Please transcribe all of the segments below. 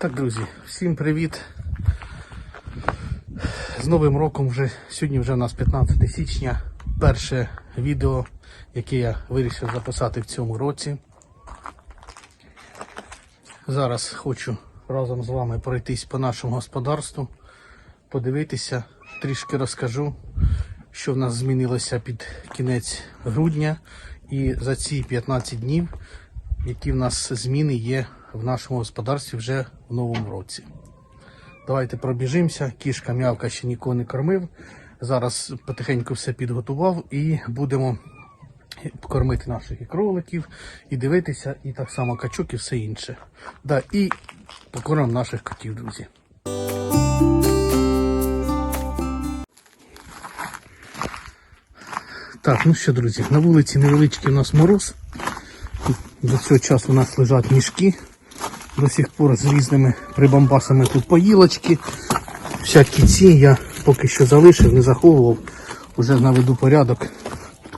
Так, друзі, всім привіт. З Новим роком вже сьогодні вже у нас 15 січня. Перше відео, яке я вирішив записати в цьому році. Зараз хочу разом з вами пройтись по нашому господарству, подивитися, трішки розкажу, що в нас змінилося під кінець грудня і за ці 15 днів, які в нас зміни є в нашому господарстві вже в новому році. Давайте пробіжимося. Кішка м'явка ще нікого не кормив. Зараз потихеньку все підготував і будемо кормити наших і кроликів, і дивитися, і так само качок і все інше. Да, і покормимо наших котів, друзі. Так, ну що, друзі, на вулиці невеличкий у нас мороз. До цього часу у нас лежать мішки. До сих пор з різними прибамбасами тут поїлочки. Всякі ці я поки що залишив, не заховував. Уже наведу порядок.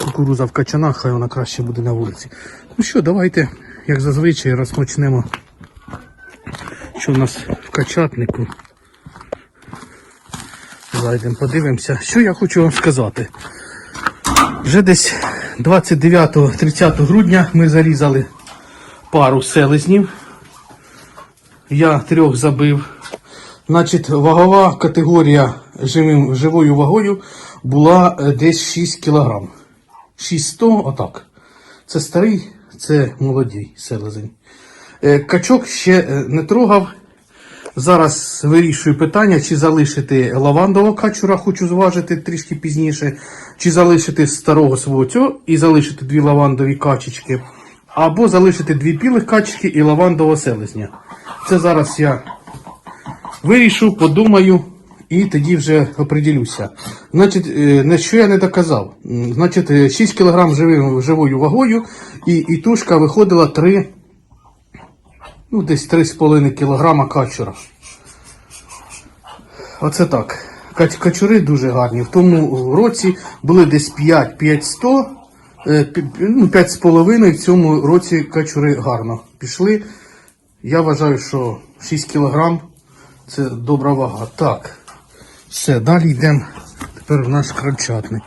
Кукуруза в качанах, хай вона краще буде на вулиці. Ну що, давайте, як зазвичай, розпочнемо, що в нас в качатнику. Зайдемо, подивимося. Що я хочу вам сказати. Вже десь 29-30 грудня ми зарізали пару селезнів. Я трьох забив. Значить, вагова категорія живим, живою вагою була е, десь 6 кг. 600, отак. Це старий, це молодий селезень. Е, Качок ще е, не трогав. Зараз вирішую питання, чи залишити лавандового качура, хочу зважити трішки пізніше, чи залишити старого свого цього і залишити дві лавандові качечки, або залишити дві білих качечки і лавандового селезня. Це зараз я вирішу, подумаю і тоді вже оприділюся. Значить, е, на що я не доказав? Значить, е, 6 кг живим, живою вагою і, і тушка виходила 3 ну, десь 3,5 кг качура. Оце так. Кач- Качури дуже гарні. В тому році були десь 5 500, е, пі- ну, 5,5 в цьому році качури гарно пішли. Я вважаю, що 6 кг це добра вага. Так. Все, далі йдемо тепер в наш крольчатник.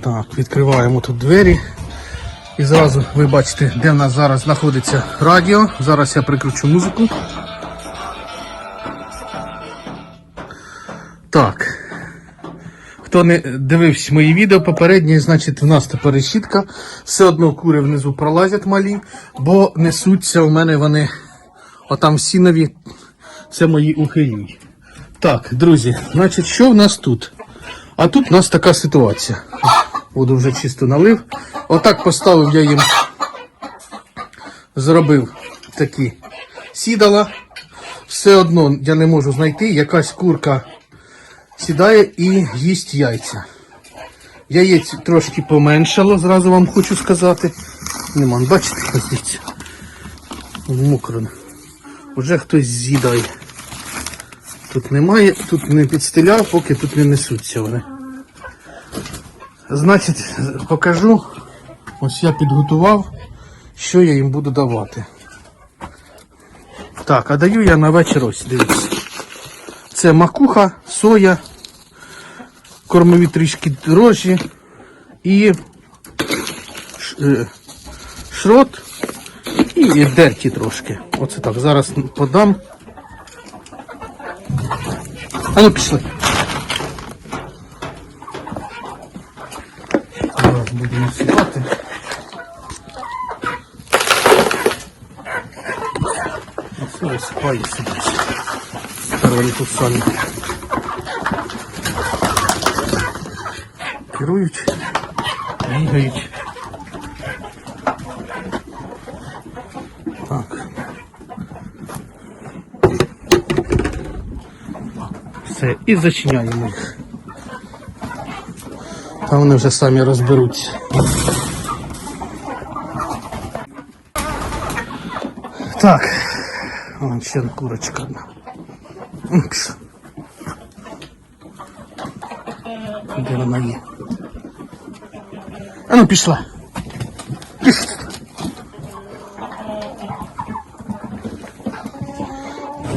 Так, відкриваємо тут двері. І зразу ви бачите, де в нас зараз знаходиться радіо. Зараз я прикручу музику. Хто не дивився мої відео попередні, значить в нас тепер решітка. Все одно кури внизу пролазять малі, бо несуться у мене вони отам всі нові. Це мої ухилі. Так, друзі, значить, що в нас тут? А тут у нас така ситуація. Воду вже чисто налив. Отак поставив я їм, зробив такі сідала. Все одно я не можу знайти, якась курка сідає і їсть яйця. Яєць трошки поменшало, зразу вам хочу сказати. Нема, бачите, ось дивіться. Мокро. Вже хтось з'їдає. Тут немає, тут не підстеляв, поки тут не несуться вони. Значить, покажу. Ось я підготував, що я їм буду давати. Так, а даю я на вечір ось, дивіться. Це макуха, соя, кормові трішки дрожжі і е, шрот і дерті трошки. Оце так. Зараз подам. А ну пішли. Зараз будемо сідати. Оце висипаю сюди. Тепер вони тут самі керують, бігають. Так. Все, і зачиняємо їх. Та вони вже самі розберуться. Так. Вон ще курочка одна. Пішла. Де? А ну пішла. Пішла.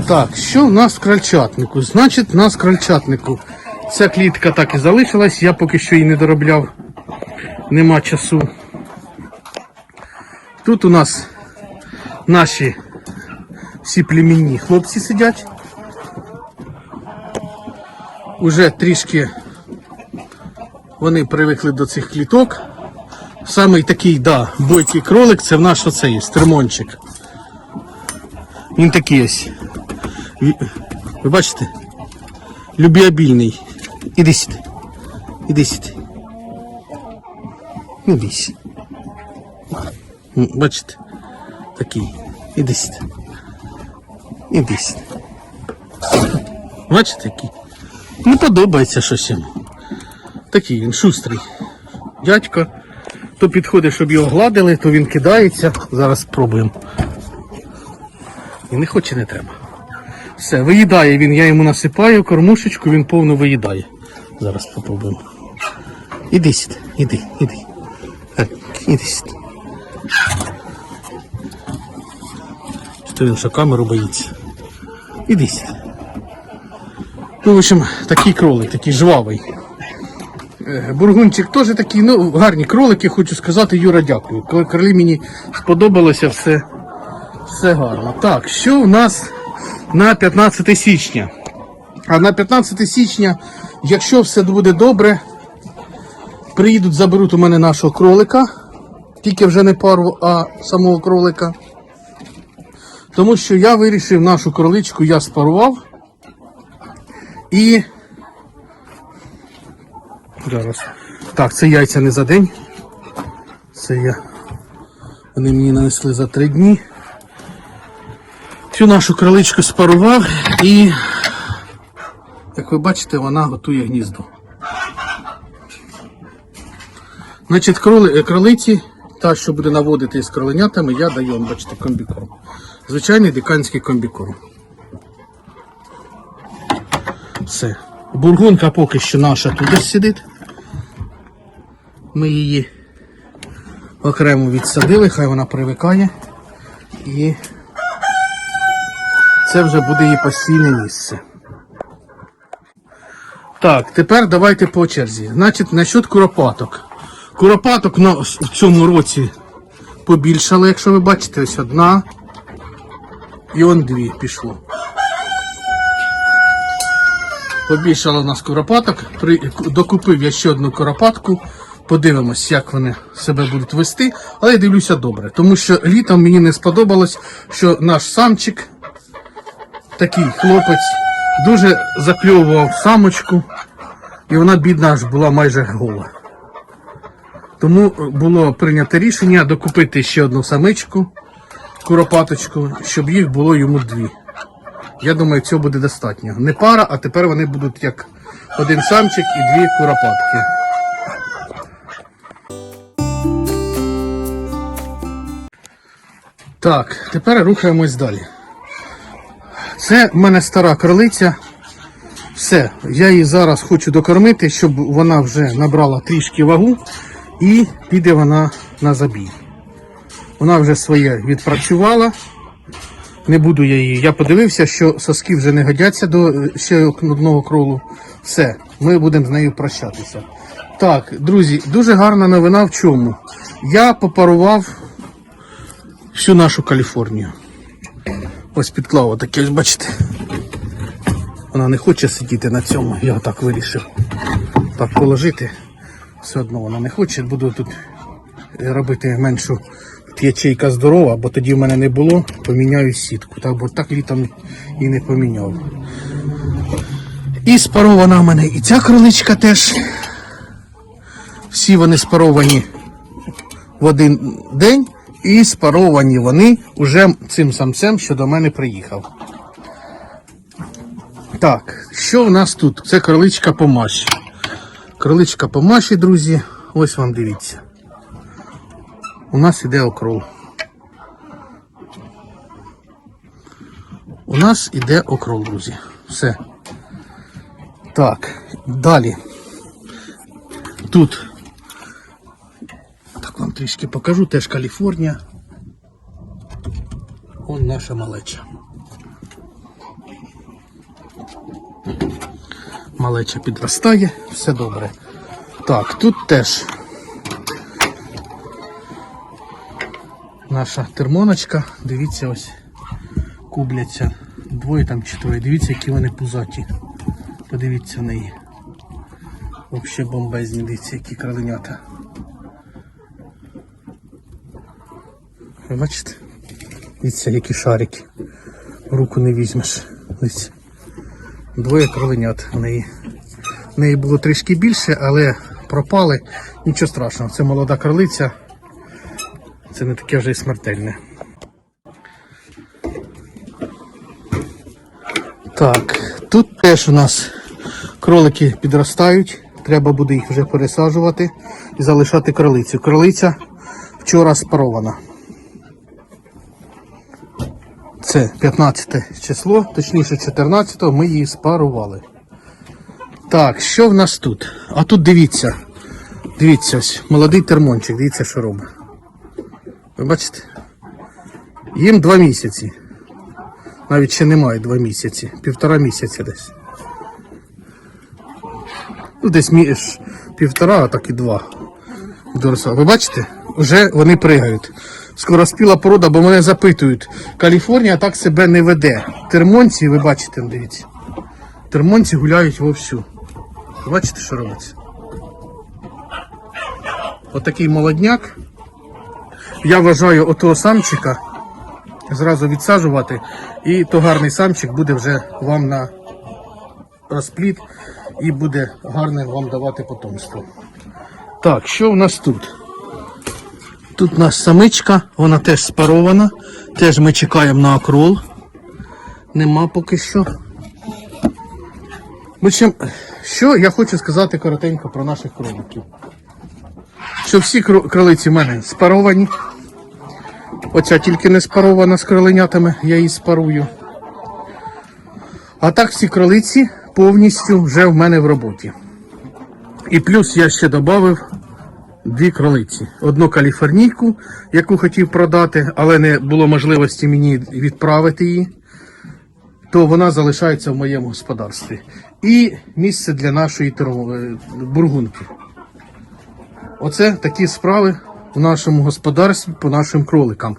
Так, що в нас в крольчатнику? Значить, в нас в крольчатнику. Ця клітка так і залишилась, я поки що її не доробляв. Нема часу. Тут у нас наші всі племінні хлопці сидять. Уже трішки вони привикли до цих кліток. Самий такий, да, бойкий кролик це в наш оцей стермончик. Він такий ось. Ви бачите? Любіабільний. Іди сюди. Іди сюди. Не бійся. Бачите? Такий. Іди сюди. Іди сюди. Бачите, який? Не подобається щось йому. Такий він шустрий. Дядько. То підходить, щоб його гладили, то він кидається. Зараз спробуємо. І не хоче, не треба. Все, виїдає він, я йому насипаю кормушечку, він повну виїдає. Зараз попробуємо. Іди сюди, іди, іди. Так, іди сюди. Що він що камеру боїться? Іди сюди. Ну, в общем, такий кролик, такий жвавий. Е, Бургунчик теж такий, ну, гарні кролики, хочу сказати, Юра, дякую. Кролі мені сподобалося, все, все гарно. Так, що у нас на 15 січня? А на 15 січня, якщо все буде добре, приїдуть, заберуть у мене нашого кролика. Тільки вже не пару, а самого кролика. Тому що я вирішив нашу кроличку, я спарував. І. Зараз. Так, це яйця не за день. Це я. Вони мені нанесли за три дні. Цю нашу кроличку спарував і, як ви бачите, вона готує гніздо. Значить, кроли, кролиці, та, що буде наводити з кроленятами, я даю, вам, бачите, комбікорм. Звичайний диканський комбікорм. Все. Бургунка поки що наша десь сидить. Ми її окремо відсадили, хай вона привикає. І це вже буде її постійне місце. Так, тепер давайте по черзі. Значить, насчет куропаток. Куропаток на, в цьому році побільшало, якщо ви бачите, ось одна. І он дві пішло. Побільшало нас куропаток. При, докупив я ще одну куропатку. Подивимось, як вони себе будуть вести. Але я дивлюся добре. Тому що літом мені не сподобалось, що наш самчик, такий хлопець, дуже закльовував самочку. І вона, бідна, аж була майже гола. Тому було прийнято рішення докупити ще одну самичку, куропаточку, щоб їх було йому дві. Я думаю, цього буде достатньо. Не пара, а тепер вони будуть як один самчик і дві куропатки. Так, тепер рухаємось далі. Це в мене стара кролиця. Все, я її зараз хочу докормити, щоб вона вже набрала трішки вагу і піде вона на забій. Вона вже своє відпрацювала. Не буду я її. Я подивився, що соски вже не годяться до е, ще одного кролу. Все, ми будемо з нею прощатися. Так, друзі, дуже гарна новина в чому. Я попарував всю нашу Каліфорнію. Ось підклав отаке, ось бачите. Вона не хоче сидіти на цьому, я так вирішив. Так положити. Все одно вона не хоче, буду тут робити меншу Ячейка здорова, бо тоді в мене не було, поміняю сітку. Так, бо так літом і не поміняв. І спарована в мене і ця кроличка теж. Всі вони спаровані в один день, і спаровані вони уже цим самцем, що до мене приїхав. Так, що в нас тут? Це кроличка по маші. Кроличка по друзі. Ось вам дивіться. У нас іде окрол. У нас іде окрол, друзі. Все. Так, далі. Тут. Так вам трішки покажу, теж Каліфорнія. Вон наша малеча. Малеча підростає, все добре. Так, тут теж наша термоночка. Дивіться ось кубляться. Двоє там чи троє. Дивіться, які вони пузаті. Подивіться на неї. Взагалі бомбезні, дивіться, які кроленята. Ви бачите? Дивіться, які шарики. Руку не візьмеш. Дивіться. Двоє кроленят в неї. В неї було трішки більше, але пропали. Нічого страшного. Це молода кролиця. Це не таке вже і смертельне. Так, тут теж у нас кролики підростають. Треба буде їх вже пересаджувати і залишати кролицю. Кролиця вчора спарована. Це 15 число, точніше 14 ми її спарували. Так, що в нас тут? А тут дивіться. Дивіться ось, молодий термончик, дивіться, що робить. Ви бачите? Їм два місяці. Навіть ще немає два місяці. Півтора місяця десь. Ну, десь між півтора, а так і два. Доросло. Ви бачите? Вже вони пригають. Скороспіла порода, бо мене запитують. Каліфорнія так себе не веде. Термонці, ви бачите, дивіться. Термонці гуляють вовсю. Ви бачите, що робиться? Отакий молодняк. Я вважаю отого самчика зразу відсаджувати, і то гарний самчик буде вже вам на розплід і буде гарне вам давати потомство. Так, що в нас тут? Тут у нас самичка, вона теж спарована. Теж ми чекаємо на акрол. Нема поки що. Що я хочу сказати коротенько про наших кроликів. Що всі кро- кролиці в мене спаровані. Оця тільки не спарована з кроленятами, я її спарую. А так всі кролиці повністю вже в мене в роботі. І плюс я ще додав дві кролиці. Одну каліфорнійку, яку хотів продати, але не було можливості мені відправити її, то вона залишається в моєму господарстві. І місце для нашої е, бургунки. Оце такі справи в нашому господарстві по нашим кроликам.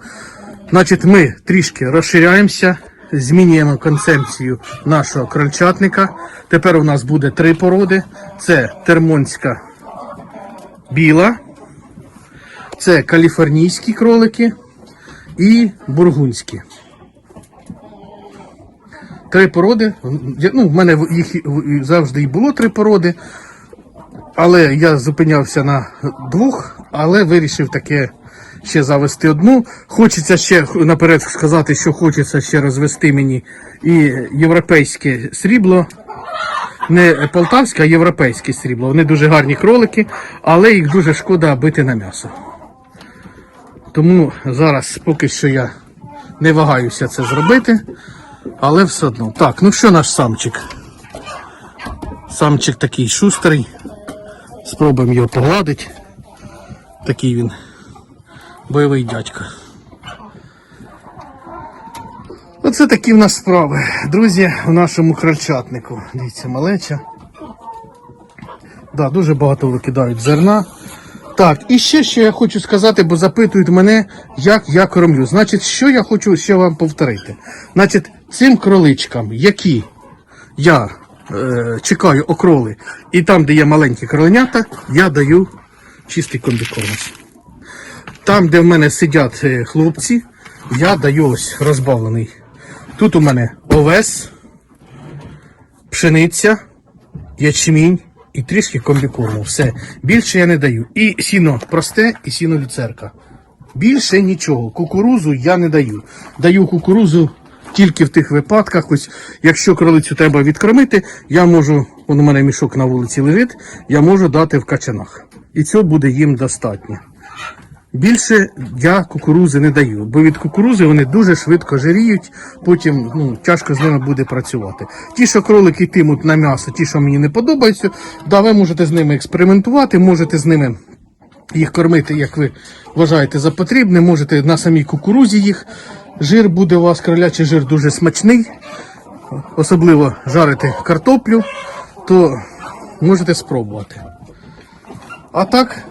Значить, ми трішки розширяємося, змінюємо концепцію нашого крольчатника. Тепер у нас буде три породи: це термонська біла, це каліфорнійські кролики і бургунські. Три породи. Ну, в мене їх завжди і було три породи. Але я зупинявся на двох, але вирішив таке ще завести одну. Хочеться ще наперед сказати, що хочеться ще розвести мені і європейське срібло. Не полтавське, а європейське срібло. Вони дуже гарні кролики, але їх дуже шкода бити на м'ясо. Тому зараз поки що я не вагаюся це зробити, але все одно. Так, ну що наш самчик? Самчик такий шустрий. Спробуємо його погладити. Такий він бойовий дядько. Оце такі в нас справи. Друзі, у нашому крольчатнику. Дивіться, малеча. Да, дуже багато викидають зерна. Так, і ще що я хочу сказати, бо запитують мене, як я кормлю. Значить, що я хочу ще вам повторити. Значить, цим кроличкам, які я чекаю окроли, і там, де є маленькі кроленята, я даю чистий комбікорм. Там, де в мене сидять е, хлопці, я даю ось розбавлений. Тут у мене овес, пшениця, ячмінь і трішки комбікорму. Все. Більше я не даю. І сіно просте, і сіно люцерка. Більше нічого. Кукурузу я не даю. Даю кукурузу тільки в тих випадках. Ось, якщо кролицю треба відкормити, я можу, он у мене мішок на вулиці лежить, я можу дати в качанах. І цього буде їм достатньо. Більше я кукурузи не даю, бо від кукурузи вони дуже швидко жиріють, потім ну, тяжко з ними буде працювати. Ті, що кролики йтимуть на м'ясо, ті, що мені не подобаються, да, ви можете з ними експериментувати, можете з ними їх кормити, як ви вважаєте за потрібне, можете на самій кукурузі їх. Жир буде у вас кролячий жир дуже смачний, особливо жарити картоплю, то можете спробувати. А так,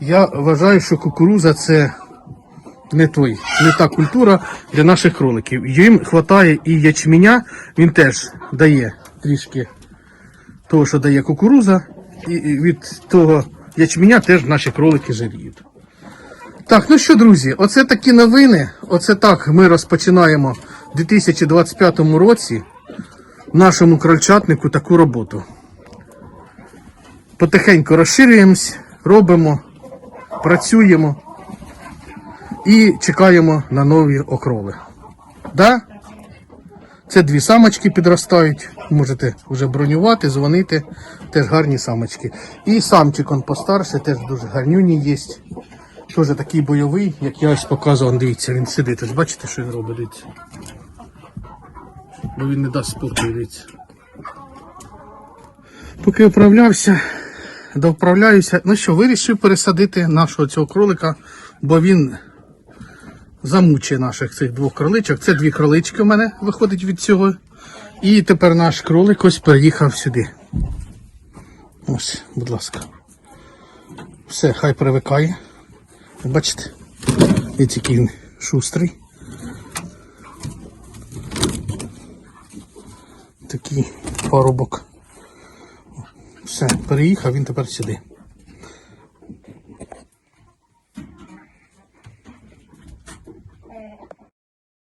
я вважаю, що кукуруза це не той, не та культура для наших кроликів. Їм вистачає і ячменя, він теж дає трішки того, що дає кукуруза, і від того ячменя теж наші кролики жиріють. Так, ну що, друзі, оце такі новини. Оце так ми розпочинаємо в 2025 році нашому крольчатнику таку роботу. Потихеньку розширюємось, робимо, працюємо і чекаємо на нові окроли. Да? Це дві самочки підростають. Можете вже бронювати, дзвонити. Теж гарні самочки. І самчик он постарше, теж дуже гарнюні є. Теж такий бойовий, як я ось показував. Дивіться, він сидить. Ось бачите, що він робить? Дивіться. Бо він не дасть спокою, дивіться. Поки вправлявся, довправляюся. Ну що, вирішив пересадити нашого цього кролика, бо він замучує наших цих двох кроличок. Це дві кролички в мене виходить від цього. І тепер наш кролик ось переїхав сюди. Ось, будь ласка. Все, хай привикає. Бачите? Який він шустрий. Такий парубок. Все, переїхав він тепер сюди.